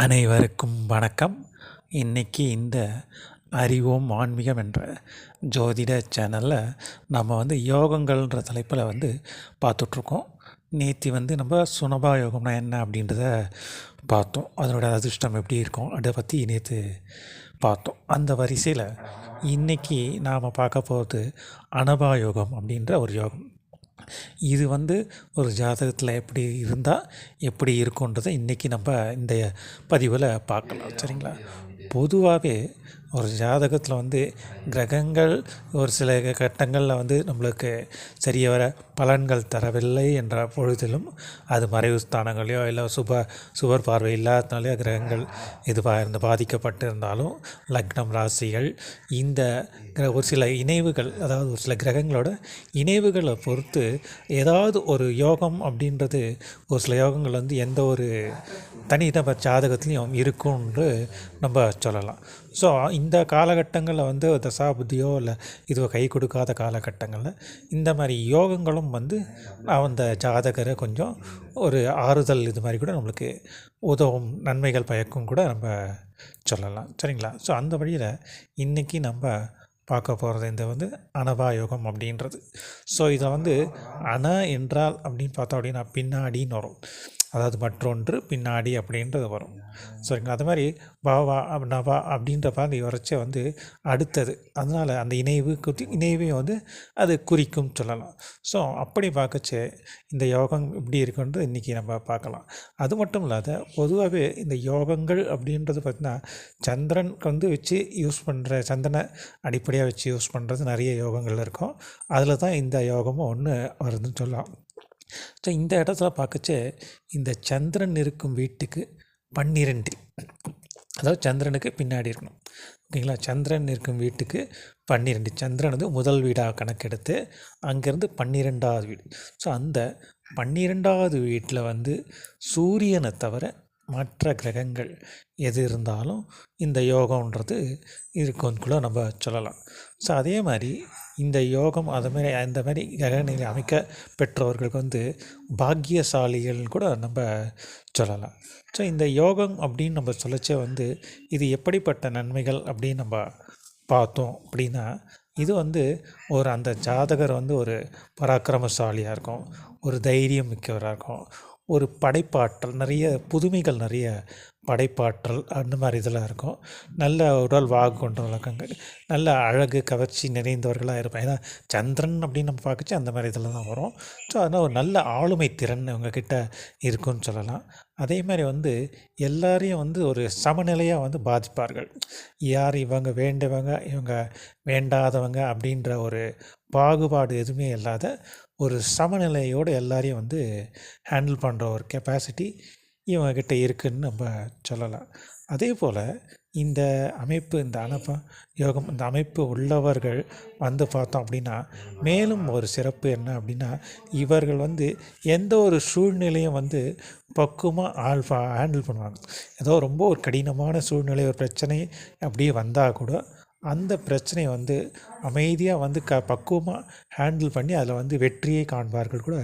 அனைவருக்கும் வணக்கம். இன்றைக்கி இந்த அறிவோம் ஆன்மீகம் என்ற ஜோதிட சேனலில் நம்ம வந்து யோகங்கள்ன்ற தலைப்பில் வந்து பார்த்துட்ருக்கோம். நேற்று வந்து நம்ம சுனபா யோகம்னா என்ன அப்படின்றத பார்த்தோம். அதனோட அதிர்ஷ்டம் எப்படி இருக்கும் அதை பற்றி நேற்று பார்த்தோம். அந்த வரிசையில் இன்றைக்கி நாம் பார்க்க போகிறது அனபா யோகம் அப்படின்ற ஒரு யோகம். இது வந்து ஒரு ஜாதகத்தில் எப்படி இருந்தால் எப்படி இருக்குன்றதை இன்றைக்கி நம்ம இந்த பதிவில் பார்க்கலாம் சரிங்களா? பொதுவாகவே ஒரு ஜாதகத்தில் வந்து கிரகங்கள் ஒரு சில கட்டங்களில் வந்து நம்மளுக்கு சரிய வர பலன்கள் தரவில்லை என்ற பொழுதிலும் அது மறைவு ஸ்தானங்களையோ இல்லை சுப சுவர் பார்வை இல்லாதனாலேயோ கிரகங்கள் இதுவாக இருந்து பாதிக்கப்பட்டிருந்தாலும் லக்னம் ராசிகள் இந்த கிர- ஒரு சில இணைவுகள் அதாவது ஒரு சில கிரகங்களோட இணைவுகளை பொறுத்து ஏதாவது ஒரு யோகம் அப்படின்றது ஒரு சில யோகங்கள் வந்து எந்த ஒரு தனிநபர் ஜாதகத்துலேயும் இருக்கும்னு நம்ம சொல்லலாம். ஸோ இந்த காலகட்டங்களில் வந்து தசாபுத்தியோ இல்லை இதுவோ கை கொடுக்காத காலகட்டங்களில் இந்த மாதிரி யோகங்களும் வந்து அந்த ஜாதகரை கொஞ்சம் ஒரு ஆறுதல் இது மாதிரி கூட நம்மளுக்கு உதவும் நன்மைகள் பயக்கும் கூட நம்ம சொல்லலாம். சரிங்களா? ஸோ அந்த வழியில் இன்றைக்கி நம்ம பார்க்க போகிறது இந்த வந்து அனவா யோகம் அப்படின்றது. ஸோ இதை வந்து அன என்றால் அப்படின்னு பார்த்தோம் அப்படின்னா பின்னாடின்னு வரும். அதாவது மற்றொன்று பின்னாடி அப்படின்றது வரும். சரிங்களா? அது மாதிரி பாவா நவா அப்படின்ற அந்த வரைச்ச வந்து அடுத்தது. அதனால் அந்த இணைவு குத்தி இணைவையும் வந்து அது குறிக்கும் சொல்லலாம். ஸோ அப்படி பார்க்கச்சே இந்த யோகம் இப்படி இருக்குன்றது இன்றைக்கி நம்ம பார்க்கலாம். அது மட்டும் இல்லாத பொதுவாகவே இந்த யோகங்கள் அப்படின்றது பார்த்திங்கன்னா சந்திரன் வந்து வச்சு யூஸ் பண்ணுற சந்திரனை அடிப்படையாக வச்சு யூஸ் பண்ணுறது நிறைய யோகங்கள் இருக்கும். அதில் தான் இந்த யோகமும் ஒன்று வருதுன்னு சொல்லலாம். ஸோ இந்த இடத்துல பார்க்கச்சே இந்த சந்திரன் இருக்கும் வீட்டுக்கு பன்னிரெண்டு. அதாவது சந்திரனுக்கு பின்னாடி இருக்கணும். ஓகேங்களா சந்திரன் இருக்கும் வீட்டுக்கு பன்னிரெண்டு. சந்திரன் வந்து முதல் வீடாக கணக்கெடுத்து அங்கேருந்து பன்னிரெண்டாவது வீடு. ஸோ அந்த பன்னிரெண்டாவது வீட்டில் வந்து சூரியனை தவிர மற்ற கிரகங்கள் எது இருந்தாலும் இந்த யோகம்ன்றது இருக்குன்னு கூட நம்ம சொல்லலாம். ஸோ அதே மாதிரி இந்த யோகம் அது மாதிரி அந்த மாதிரி கிரகநிலை அமைக்க பெற்றவர்களுக்கு வந்து பாக்கியசாலிகள் கூட நம்ம சொல்லலாம். ஸோ இந்த யோகம் அப்படின்னு நம்ம சொல்லச்சே வந்து இது எப்படிப்பட்ட நன்மைகள் அப்படின்னு நம்ம பார்த்தோம் அப்படின்னா இது வந்து ஒரு அந்த ஜாதகர் வந்து ஒரு பராக்கிரமசாலியாக இருக்கும் ஒரு தைரியம் மிக்கவராக இருக்கும் ஒரு படைப்பாற்றல் நிறைய புதுமைகள் நிறைய படைப்பாற்றல் அந்த மாதிரி இதெல்லாம் இருக்கும். நல்ல உடல் வாகு கொண்ட வழக்கங்கள் நல்ல அழகு கவர்ச்சி நிறைந்தவர்களாக இருப்பாங்க ஏன்னா சந்திரன் அப்படின்னு நம்ம பார்க்கச்சு அந்த மாதிரி இதில் தான் வரும். ஸோ அதனால் ஒரு நல்ல ஆளுமை திறன் இவங்கக்கிட்ட இருக்குன்னு சொல்லலாம். அதே மாதிரி வந்து எல்லாரையும் வந்து ஒரு சமநிலையாக வந்து பாதிப்பார்கள். யார் இவங்க வேண்டவங்க இவங்க வேண்டாதவங்க அப்படின்ற ஒரு பாகுபாடு எதுவுமே இல்லாத ஒரு சமநிலையோடு எல்லாரையும் வந்து ஹேண்டில் பண்ணுற ஒரு கெப்பாசிட்டி இவங்கக்கிட்ட இருக்குதுன்னு நம்ம சொல்லலாம். அதே போல் இந்த அமைப்பு இந்த அனப்ப யோகம் இந்த அமைப்பு உள்ளவர்கள் வந்து பார்த்தோம் அப்படின்னா மேலும் ஒரு சிறப்பு என்ன அப்படின்னா இவர்கள் வந்து எந்த ஒரு சூழ்நிலையும் வந்து பக்குவமாக ஆல்ஃபா ஹேண்டில் பண்ணுவாங்க. ஏதோ ரொம்ப ஒரு கடினமான சூழ்நிலை ஒரு பிரச்சனை அப்படியே வந்தால் கூட அந்த பிரச்சனையை வந்து அமைதியாக வந்து க பக்குவமாக ஹேண்டில் பண்ணி அதில் வந்து வெற்றியை காண்பார்கள் கூட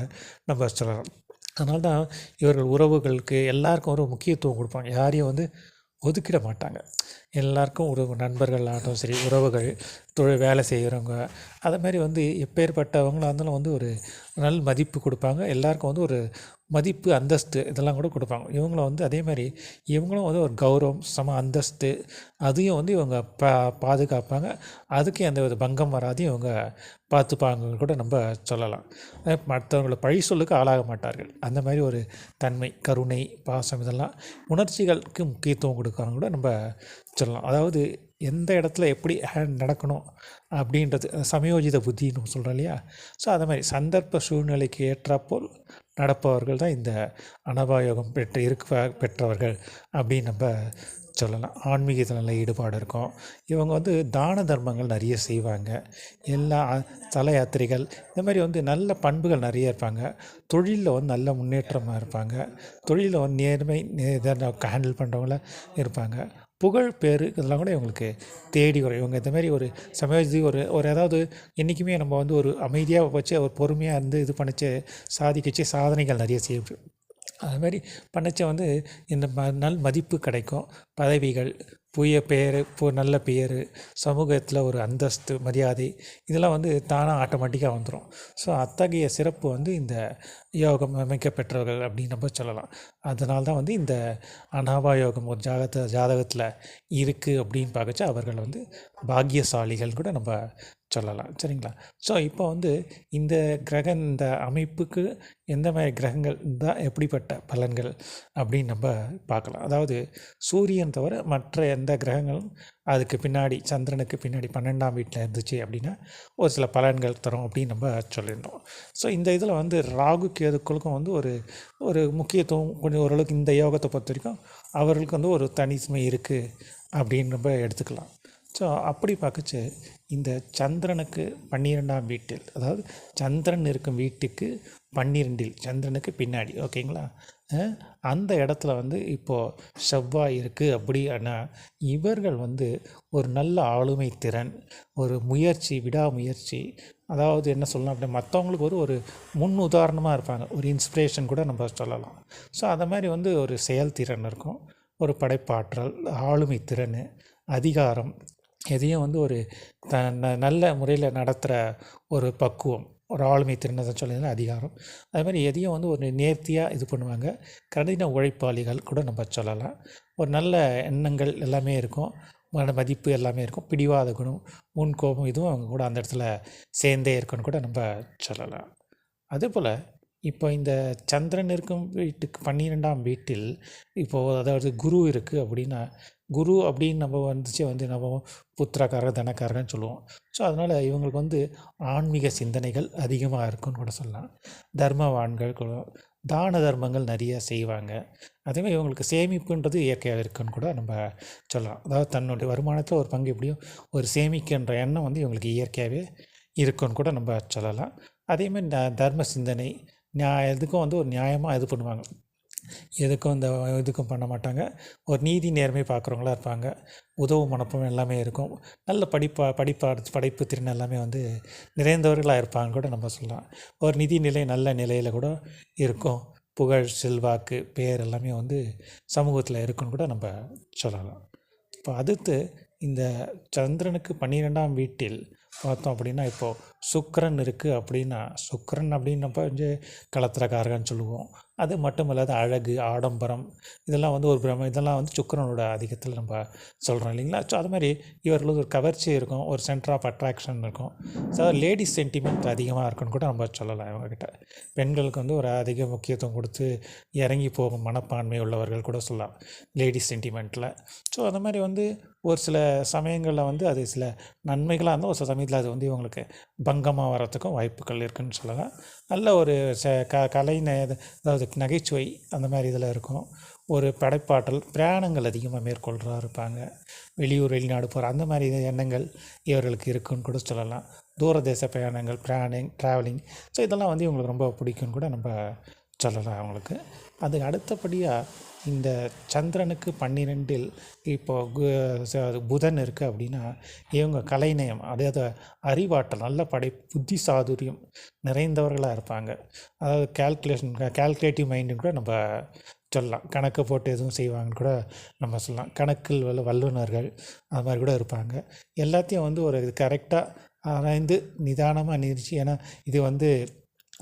நம்ம சொல்லலாம். அதனால தான் இவர்கள் உறவுகளுக்கு எல்லாருக்கும் ஒரு முக்கியத்துவம் கொடுப்பாங்க. யாரையும் வந்து ஒதுக்கிட மாட்டாங்க. எல்லாருக்கும் உறவு நண்பர்களாகட்டும் சரி உறவுகள் தொழில் வேலை செய்கிறவங்க அதை மாதிரி வந்து எப்பேற்பட்டவங்களாக இருந்தாலும் வந்து ஒரு நல் மதிப்பு கொடுப்பாங்க. எல்லாருக்கும் வந்து ஒரு மதிப்பு அந்தஸ்து இதெல்லாம் கூட கொடுப்பாங்க. இவங்களும் வந்து அதே மாதிரி இவங்களும் வந்து ஒரு கௌரவம் சம அந்தஸ்து அதையும் வந்து இவங்க பா பாதுகாப்பாங்க. அதுக்கு எந்த வித பங்கம் வராதையும் இவங்க பார்த்துப்பாங்க கூட நம்ம சொல்லலாம். அஹ் மற்றவங்களை பழி சொல்லுக்கு ஆளாக மாட்டார்கள். அந்த மாதிரி ஒரு தன்மை கருணை பாசம் இதெல்லாம் உணர்ச்சிகளுக்கு முக்கியத்துவம் கொடுக்குறாங்க கூட நம்ம சொல்லலாம் அதாவது எந்த இடத்துல எப்படி ஹேண்ட் நடக்கணும் அப்படின்றது சமயோஜித புத்தின்னு சொல்கிறோம் இல்லையா? ஸோ அதை மாதிரி சந்தர்ப்ப சூழ்நிலைக்கு ஏற்றாப்போல் நடப்பவர்கள் தான் இந்த அனபாயோகம் பெற்று இருக்க பெற்றவர்கள் அப்படின்னு நம்ம சொல்லலாம். ஆன்மீகத்தில் நல்ல ஈடுபாடு இருக்கும். இவங்க வந்து தான தர்மங்கள் நிறைய செய்வாங்க. எல்லா தல யாத்திரைகள் இந்த மாதிரி வந்து நல்ல பண்புகள் நிறைய இருப்பாங்க. தொழிலில் வந்து நல்ல முன்னேற்றமாக இருப்பாங்க. தொழிலில் வந்து நேர்மை ஹேண்டில் பண்ணுறவங்கள இருப்பாங்க. புகழ் பேர் இதெல்லாம் கூட இவங்களுக்கு தேடி வரும். இவங்க இந்த மாதிரி ஒரு சமயோஜி ஒரு ஒரு ஏதாவது என்றைக்குமே நம்ம வந்து ஒரு அமைதியாக வச்சு ஒரு பொறுமையாக இருந்து இது பண்ணிச்சு சாதிக்கச்சு சாதனைகள் நிறைய செய்ய அது மாதிரி பண்ணச்ச வந்து இந்த ம நல் மதிப்பு கிடைக்கும். பதவிகள் புய பெயர் பு நல்ல பெயர் சமூகத்தில் ஒரு அந்தஸ்து மரியாதை இதெல்லாம் வந்து தானாக ஆட்டோமேட்டிக்காக வந்துடும் ஸோ அத்தகைய சிறப்பு வந்து இந்த யோகம் அமைக்க பெற்றவர்கள் அப்படின்னு நம்ம சொல்லலாம். அதனால தான் வந்து இந்த அனாபா யோகம் ஒரு ஜாதகத்தை ஜாதகத்தில் இருக்குது அப்படின்னு பார்க்கச்சா அவர்கள் வந்து பாக்கியசாலிகள் கூட நம்ம சொல்லலாம். சரிங்களா? ஸோ இப்போ வந்து இந்த கிரக இந்த அமைப்புக்கு எந்த மாதிரி கிரகங்கள் இருந்தால் எப்படிப்பட்ட பலன்கள் அப்படின்னு நம்ம பார்க்கலாம். அதாவது சூரியன் தவிர மற்ற எந்த கிரகங்களும் அதுக்கு பின்னாடி சந்திரனுக்கு பின்னாடி பன்னெண்டாம் வீட்டில் இருந்துச்சு அப்படின்னா ஒரு சில பலன்கள் தரும் அப்படின்னு நம்ம சொல்லியிருந்தோம். ஸோ இந்த இதில் வந்து ராகு கேதுக்களுக்கும் வந்து ஒரு ஒரு முக்கியத்துவம் கொஞ்சம் ஓரளவுக்கு இந்த யோகத்தை பொறுத்த வரைக்கும் அவர்களுக்கு வந்து ஒரு தனிமை இருக்குது அப்படின்னு நம்ம எடுத்துக்கலாம். ஸோ அப்படி பார்க்கச்சு இந்த சந்திரனுக்கு பன்னிரெண்டாம் வீட்டில் அதாவது சந்திரன் இருக்கும் வீட்டுக்கு பன்னிரெண்டில் சந்திரனுக்கு பின்னாடி ஓகேங்களா? அந்த இடத்துல வந்து இப்போது செவ்வாய் இருக்குது அப்படின்னா இவர்கள் வந்து ஒரு நல்ல ஆளுமை திறன் ஒரு முயற்சி விடாமுயற்சி அதாவது என்ன சொல்லலாம் அப்படின்னா மற்றவங்களுக்கு ஒரு ஒரு முன் உதாரணமாக இருப்பாங்க. ஒரு இன்ஸ்பிரேஷன் கூட நம்ம சொல்லலாம். ஸோ அதை மாதிரி வந்து ஒரு செயல்திறன் இருக்கும். ஒரு படைப்பாற்றல் ஆளுமை திறன் அதிகாரம் எதையும் வந்து ஒரு த ந- நல்ல முறையில் நடத்துகிற ஒரு பக்குவம். ஒரு ஆளுமை திறனை சொல்லியிருந்தா அதிகாரம். அதே மாதிரி எதையும் வந்து ஒரு நேர்த்தியாக இது பண்ணுவாங்க. கடின உழைப்பாளிகள் கூட நம்ம சொல்லலாம். ஒரு நல்ல எண்ணங்கள் எல்லாமே இருக்கும். மன மதிப்பு எல்லாமே இருக்கும். பிடிவாத குணம் முன் கோபம் இதுவும் அவங்க கூட அந்த இடத்துல சேர்ந்தே இருக்குன்னு கூட நம்ம சொல்லலாம். அதே போல் இப்போ இந்த சந்திரன் இருக்கும் வீட்டுக்கு பன்னிரெண்டாம் வீட்டில் இப்போது அதாவது குரு இருக்குது அப்படின்னா குரு அப்படின்னு நம்ம வந்துச்சு வந்து நம்ம புத்திரக்காரர் தனக்காரர்னு சொல்லுவோம். ஸோ அதனால் இவங்களுக்கு வந்து ஆன்மீக சிந்தனைகள் அதிகமாக இருக்குன்னு கூட சொல்லலாம். தர்மவான்கள் கூட தான தர்மங்கள் நிறைய செய்வாங்க. அதேமாதிரி இவங்களுக்கு சேமிப்புன்றது இயற்கையாக இருக்குன்னு கூட நம்ம சொல்லலாம். அதாவது தன்னுடைய வருமானத்தில் ஒரு பங்கு எப்படியும் ஒரு சேமிக்கின்ற எண்ணம் வந்து இவங்களுக்கு இயற்கையாகவே இருக்குன்னு கூட நம்ம சொல்லலாம். அதேமாதிரி ந தர்ம சிந்தனை நியாய இதுக்கும் வந்து ஒரு நியாயமாக இது பண்ணுவாங்க. எதுக்கும் இந்த இதுக்கும் பண்ண மாட்டாங்க. ஒரு நீதி நேர்மை பார்க்குறவங்களா இருப்பாங்க. உதவும் மனப்பம் எல்லாமே இருக்கும். நல்ல படிப்பா படிப்பா படைப்பு திறன் எல்லாமே வந்து நிறைந்தவர்களாக இருப்பாங்க கூட நம்ம சொல்லலாம். ஒரு நிதி நிலை நல்ல நிலையில் கூட இருக்கும். புகழ் செல்வாக்கு பேர் எல்லாமே வந்து சமூகத்தில் இருக்குன்னு கூட நம்ம சொல்லலாம். இப்போ அடுத்து இந்த சந்திரனுக்கு பன்னிரெண்டாம் வீட்டில் பார்த்தோம் அப்படின்னா இப்போது சுக்கரன் இருக்குது அப்படின்னா சுக்கரன் அப்படின்னப்ப வந்து கலத்திரக்காரகன்னு சொல்லுவோம். அது மட்டும் இல்லாத அழகு ஆடம்பரம் இதெல்லாம் வந்து ஒரு பிரம இதெல்லாம் வந்து சுக்கரனோட அதிகத்தில் நம்ம சொல்கிறோம் இல்லைங்களா? ஸோ அது மாதிரி இவர்களுக்கு ஒரு கவர்ச்சி இருக்கும் ஒரு சென்டர் ஆஃப் அட்ராக்ஷன் இருக்கும். ஸோ லேடிஸ் சென்டிமெண்ட் அதிகமாக இருக்குன்னு கூட நம்ம சொல்லலாம் இவங்ககிட்ட. பெண்களுக்கு வந்து ஒரு அதிக முக்கியத்துவம் கொடுத்து இறங்கி போகும் மனப்பான்மை உள்ளவர்கள் கூட சொல்லலாம் லேடிஸ் சென்டிமெண்ட்டில் ஸோ அந்த மாதிரி வந்து ஒரு சில சமயங்களில் வந்து அது சில நன்மைகளாக இருந்தால் ஒரு சில சமயத்தில் அது வந்து இவங்களுக்கு பங்கமாக வரத்துக்கும் வாய்ப்புகள் இருக்குன்னு சொல்லலாம். நல்ல ஒரு ச க கலை ந அதாவது நகைச்சுவை அந்த மாதிரி இதில் இருக்கும். ஒரு படைப்பாற்றல் பிரயாணங்கள் அதிகமாக மேற்கொள்கிறா இருப்பாங்க. வெளியூர் வெளிநாடு போகிற அந்த மாதிரி எண்ணங்கள் இவர்களுக்கு இருக்குன்னு கூட சொல்லலாம். தூரதேச பிரயாணங்கள் பிராணிங் ட்ராவலிங் ஸோ இதெல்லாம் வந்து இவங்களுக்கு ரொம்ப பிடிக்கும்னு கூட நம்ம சொல்லலாம் அவங்களுக்கு. அதுக்கு அடுத்தபடியாக இந்த சந்திரனுக்கு பன்னிரெண்டில் இப்போது புதன் இருக்குது அப்படின்னா இவங்க கலைநயம் அதாவது அறிவாற்றல் நல்ல படை புத்தி சாதுரியம் நிறைந்தவர்களாக இருப்பாங்க. அதாவது கேல்குலேஷன் கேல்குலேட்டிவ் மைண்டுன்னு கூட நம்ம சொல்லலாம். கணக்கு போட்டு எதுவும் செய்வாங்கன்னு கூட நம்ம சொல்லலாம். கணக்கில் வல்ல வல்லுநர்கள் அது மாதிரி கூட இருப்பாங்க. எல்லாத்தையும் வந்து ஒரு கரெக்டாக ஆராய்ந்து நிதானமாக நிறுத்தி ஏன்னா இது வந்து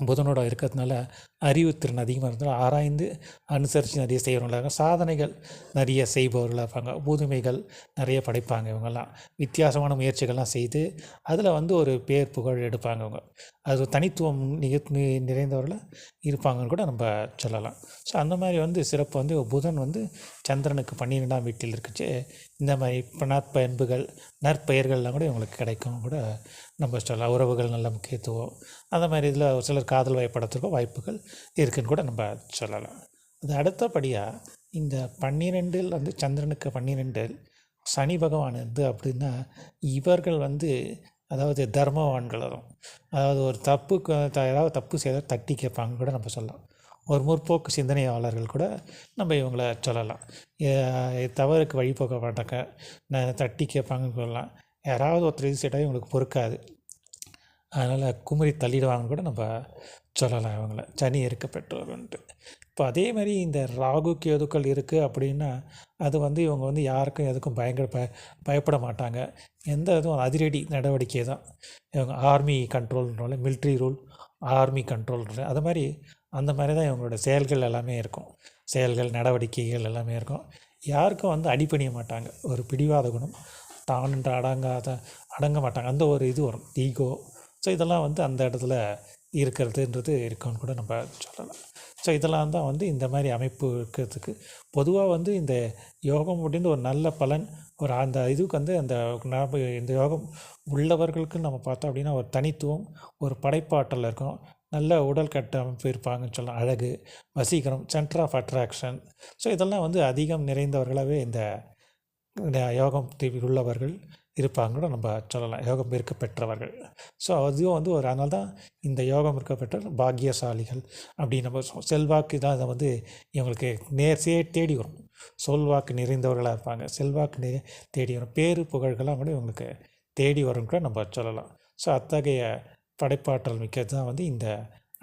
புதனோட இருக்கிறதுனால அறிவுத்திறன் அதிகமாக இருந்தாலும் ஆராய்ந்து அனுசரித்து நிறைய செய்கிறவங்களாக சாதனைகள் நிறைய செய்பவர்களாக இருப்பாங்க. புதுமைகள் நிறைய படைப்பாங்க இவங்கெல்லாம். வித்தியாசமான முயற்சிகள்லாம் செய்து அதில் வந்து ஒரு பேர் புகழ் எடுப்பாங்க அவங்க அது ஒரு தனித்துவம் நிக- நிறைந்தவர்களாக இருப்பாங்கன்னு கூட நம்ம சொல்லலாம். ஸோ அந்த மாதிரி வந்து சிறப்பு வந்து புதன் வந்து சந்திரனுக்கு பன்னிரெண்டாம் வீட்டில் இருக்குச்சு. இந்த மாதிரி இப்போ நற்பண்புகள் நற்பெயர்கள்லாம் கூட இவங்களுக்கு கிடைக்கும் கூட நம்ம சொல்லலாம். உறவுகள் நல்ல முக்கியத்துவம். அந்த மாதிரி இதில் ஒரு சிலர் காதல் வயப்படத்துக்கும் வாய்ப்புகள் இருக்குன்னு கூட நம்ம சொல்லலாம். அது அடுத்தபடியாக இந்த பன்னிரெண்டில் வந்து சந்திரனுக்கு பன்னிரெண்டில் சனி பகவான் இருந்து அப்படின்னா இவர்கள் வந்து அதாவது தர்மவான்கள் அதாவது ஒரு தப்புக்கு த- ஏதாவது தப்பு செய்தால் தட்டி கேட்பாங்க கூட நம்ம சொல்லலாம். ஒரு முற்போக்கு சிந்தனையாளர்கள் கூட நம்ம இவங்கள சொல்லலாம். தவறுக்கு தவறுக்கு வழிபோக்க மாட்டாங்க. நான் தட்டி கேட்பாங்கன்னு சொல்லலாம். யாராவது ஒருத்தர் இது செய்தால் இவங்களுக்கு பொறுக்காது. அதனால் குமரி தள்ளிடுவாங்கன்னு கூட நம்ம சொல்லலாம் இவங்கள. சனி இருக்க பெற்றோர்ன்ட்டு இப்போ அதே மாதிரி இந்த ராகு கேதுக்கள் இருக்குது அப்படின்னா அது வந்து இவங்க வந்து யாருக்கும் எதுக்கும் பயங்கர பய பயப்பட மாட்டாங்க. எந்த இதுவும் அதிரடி நடவடிக்கை தான். இவங்க ஆர்மி கண்ட்ரோல்னால மிலிட்ரி ரூல் ஆர்மி கண்ட்ரோல் அது மாதிரி அந்த மாதிரி தான் இவங்களோட செயல்கள் எல்லாமே இருக்கும். செயல்கள் நடவடிக்கைகள் எல்லாமே இருக்கும். யாருக்கும் வந்து அடிபணிய மாட்டாங்க. ஒரு பிடிவாத குணம். தான் அடங்காத அடங்க மாட்டாங்க. அந்த ஒரு இது வரும். ஈகோ ஸோ இதெல்லாம் வந்து அந்த இடத்துல இருக்கிறதுன்றது இருக்குன்னு கூட நம்ம சொல்லலாம். ஸோ இதெல்லாம் தான் வந்து இந்த மாதிரி அமைப்பு இருக்கிறதுக்கு. பொதுவாக வந்து இந்த யோகம் அப்படின்னு ஒரு நல்ல பலன். ஒரு அந்த இதுக்கு வந்து அந்த இந்த யோகம் உள்ளவர்களுக்கு நம்ம பார்த்தோம் அப்படின்னா ஒரு தனித்துவம் ஒரு படைப்பாற்றல் இருக்கும். நல்ல உடல் கட்டமைப்பு இருப்பாங்கன்னு சொல்லலாம். அழகு வசீகரம் சென்டர் ஆஃப் அட்ராக்ஷன் ஸோ இதெல்லாம் வந்து அதிகம் நிறைந்தவர்களாகவே இந்த யோகம் தீவில் உள்ளவர்கள் இருப்பாங்க கூட நம்ம சொல்லலாம். யோகம் இருக்க பெற்றவர்கள். ஸோ அதுவும் வந்து ஒரு அதனால தான் இந்த யோகம் இருக்க பெற்ற பாக்கியசாலிகள் அப்படின்னு நம்ம செல்வாக்கு தான் அதை வந்து இவங்களுக்கு நேர்ச்சியே தேடி வரும். சொல்வாக்கு நிறைந்தவர்களாக இருப்பாங்க. செல்வாக்கு நெ தேடி வரும். பேரு புகழ்கள்லாம் கூட இவங்களுக்கு தேடி வரும் கூட நம்ம சொல்லலாம். ஸோ அத்தகைய படைப்பாற்றல் மிக்கது தான் வந்து இந்த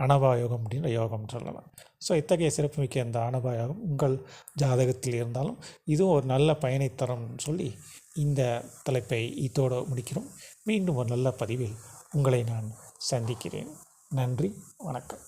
அனபா யோகம் அப்படின்ற யோகம் சொல்லலாம். ஸோ இத்தகைய சிறப்புமிக்க இந்த அனபா யோகம் உங்கள் ஜாதகத்தில் இருந்தாலும் இதுவும் ஒரு நல்ல பயனை தரும்னு சொல்லி இந்த தலைப்பை இதோடு முடிக்கிறோம். மீண்டும் ஒரு நல்ல பதிவில் உங்களை நான் சந்திக்கிறேன். நன்றி வணக்கம்.